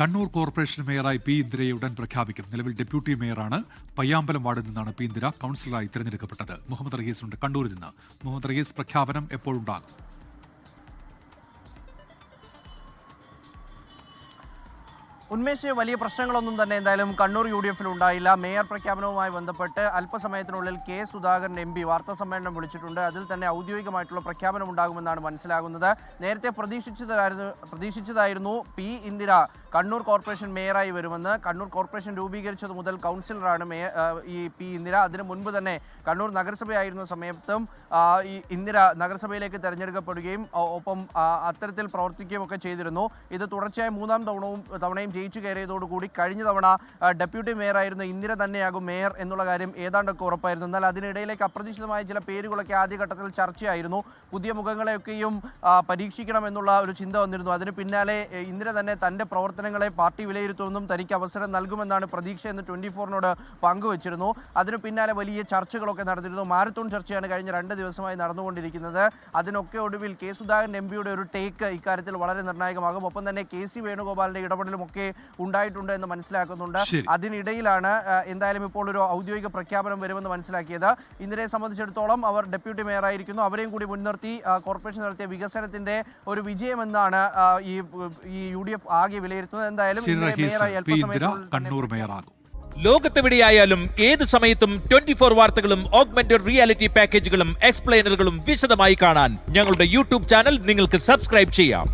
Kannur corporation മേയറായി P ഇന്ദിരയെ ഉടൻ പ്രഖ്യാപിക്കും. നിലവിൽ ഡെപ്യൂട്ടി മേയറാണ് പയ്യാമ്പലം വാർഡിൽ നിന്നാണ് പി ഇന്ദിര കൌൺസിലറായി തിരഞ്ഞെടുക്കപ്പെട്ടത്. മുഹമ്മദ് റഹീസ് ഉണ്ട് കണ്ണൂരിൽ നിന്ന്. മുഹമ്മദ് റഹീസ് പ്രഖ്യാപനം എപ്പോഴുണ്ടാകും? ഉന്മേഷ് വലിയ പ്രശ്നങ്ങളൊന്നും തന്നെ എന്തായാലും കണ്ണൂർ യു ഡി എഫിൽ ഉണ്ടായില്ല. മേയർ പ്രഖ്യാപനവുമായി ബന്ധപ്പെട്ട് അല്പസമയത്തിനുള്ളിൽ കെ സുധാകരൻ എം പി വാർത്താ സമ്മേളനം വിളിച്ചിട്ടുണ്ട്. അതിൽ തന്നെ ഔദ്യോഗികമായിട്ടുള്ള പ്രഖ്യാപനം ഉണ്ടാകുമെന്നാണ് മനസ്സിലാകുന്നത്. നേരത്തെ പ്രതീക്ഷിച്ചതായിരുന്നു പ്രതീക്ഷിച്ചതായിരുന്നു പി ഇന്ദിര കണ്ണൂർ കോർപ്പറേഷൻ മേയറായി വരുമെന്ന്. കണ്ണൂർ കോർപ്പറേഷൻ രൂപീകരിച്ചത് മുതൽ കൗൺസിലറാണ് മേയർ ഈ പി ഇന്ദിര. അതിനു മുൻപ് തന്നെ കണ്ണൂർ നഗരസഭയായിരുന്ന സമയത്തും ഈ ഇന്ദിര നഗരസഭയിലേക്ക് തെരഞ്ഞെടുക്കപ്പെടുകയും ഒപ്പം അത്തരത്തിൽ പ്രവർത്തിക്കുകയും ഒക്കെ ചെയ്തിരുന്നു. ഇത് തുടർച്ചയായി മൂന്നാം തവണവും തവണയും ജയിച്ചു കയറിയതോടുകൂടി കഴിഞ്ഞ തവണ ഡെപ്യൂട്ടി മേയറായിരുന്ന ഇന്ദിര തന്നെയാകും മേയർ എന്നുള്ള കാര്യം ഏതാണ്ടൊക്കെ ഉറപ്പായിരുന്നു. എന്നാൽ അതിനിടയിലേക്ക് അപ്രതീക്ഷിതമായ ചില പേരുകളൊക്കെ ആദ്യഘട്ടത്തിൽ ചർച്ചയായിരുന്നു. പുതിയ മുഖങ്ങളെയൊക്കെയും പരീക്ഷിക്കണം എന്നുള്ള ഒരു ചിന്ത വന്നിരുന്നു. അതിന് പിന്നാലെ ഇന്ദിര തന്നെ തന്റെ പ്രവർത്തനങ്ങളെ പാർട്ടി വിലയിരുത്തുമെന്നും തനിക്ക് അവസരം നൽകുമെന്നാണ് പ്രതീക്ഷ എന്ന് ട്വന്റി ഫോറിനോട് പങ്കുവച്ചിരുന്നു. അതിനു പിന്നാലെ വലിയ ചർച്ചകളൊക്കെ നടന്നിരുന്നു. മാരത്തോൺ ചർച്ചയാണ് കഴിഞ്ഞ രണ്ട് ദിവസമായി നടന്നുകൊണ്ടിരിക്കുന്നത്. അതിനൊക്കെ ഒടുവിൽ കെ സുധാകരൻ എം പിയുടെ ഒരു ടേക്ക് ഇക്കാര്യത്തിൽ വളരെ നിർണായകമാകും. ഒപ്പം തന്നെ കെ സി വേണുഗോപാലിന്റെ ഇടപെടലും ഒക്കെ ഉണ്ടായിട്ടുണ്ട് എന്ന് മനസ്സിലാക്കുന്നുണ്ട്. അതിനിടയിലാണ് എന്തായാലും ഇപ്പോൾ ഒരു ഔദ്യോഗിക പ്രഖ്യാപനം വരുമെന്ന് മനസ്സിലാക്കിയത്. ഇന്ദിരയെ സംബന്ധിച്ചിടത്തോളം അവർ ഡെപ്യൂട്ടി മേയർ ആയിരിക്കുന്നു അവരെയും കൂടി മുൻനിർത്തി കോർപ്പറേഷൻ നടത്തിയ വികസനത്തിന്റെ ഒരു വിജയമെന്നാണ് ഈ ഈ യു ഡി എഫ് ആകെ വിലയിരുത്തുന്നത്. എന്തായാലും കണ്ണൂർ മേയറാകും. ലോകത്തെവിടെയായാലും ഏത് സമയത്തും ട്വന്റി ഫോർ വാർത്തകളും ഓഗ്മെന്റഡ് റിയാലിറ്റി പാക്കേജുകളും എക്സ്പ്ലെയിനറുകളും വിശദമായി കാണാൻ ഞങ്ങളുടെ യൂട്യൂബ് ചാനൽ നിങ്ങൾക്ക് സബ്സ്ക്രൈബ് ചെയ്യാം.